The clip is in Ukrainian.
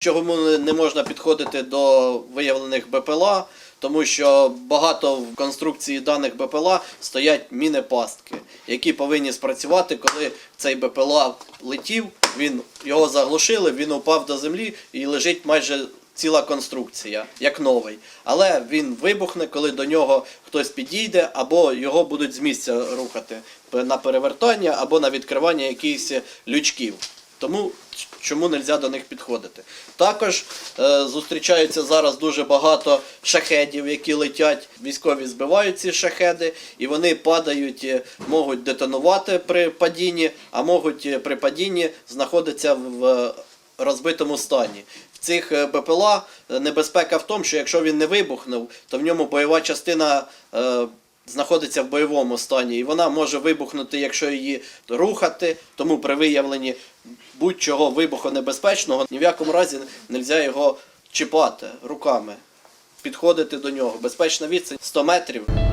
Чому не можна підходити до виявлених БПЛА? Тому що багато в конструкції даних БПЛА стоять міни-пастки, які повинні спрацювати, коли цей БПЛА летів, він його заглушили, він упав до землі і лежить майже ціла конструкція, як новий. Але він вибухне, коли до нього хтось підійде, або його будуть з місця рухати на перевертання, або на відкривання якихось лючків. Тому чому не можна до них підходити? Також е, зустрічаються зараз дуже багато шахедів, які летять. Військові збивають ці шахеди, і вони падають, е, можуть детонувати при падінні, а можуть е, при падінні знаходитися в е, розбитому стані. В цих БПЛА небезпека в тому, що якщо він не вибухнув, то в ньому бойова частина. е, знаходиться в бойовому стані, і вона може вибухнути, якщо її рухати. Тому при виявленні будь-чого вибухонебезпечного ні в якому разі не можна його чіпати руками, підходити до нього. Безпечна відстань 100 метрів.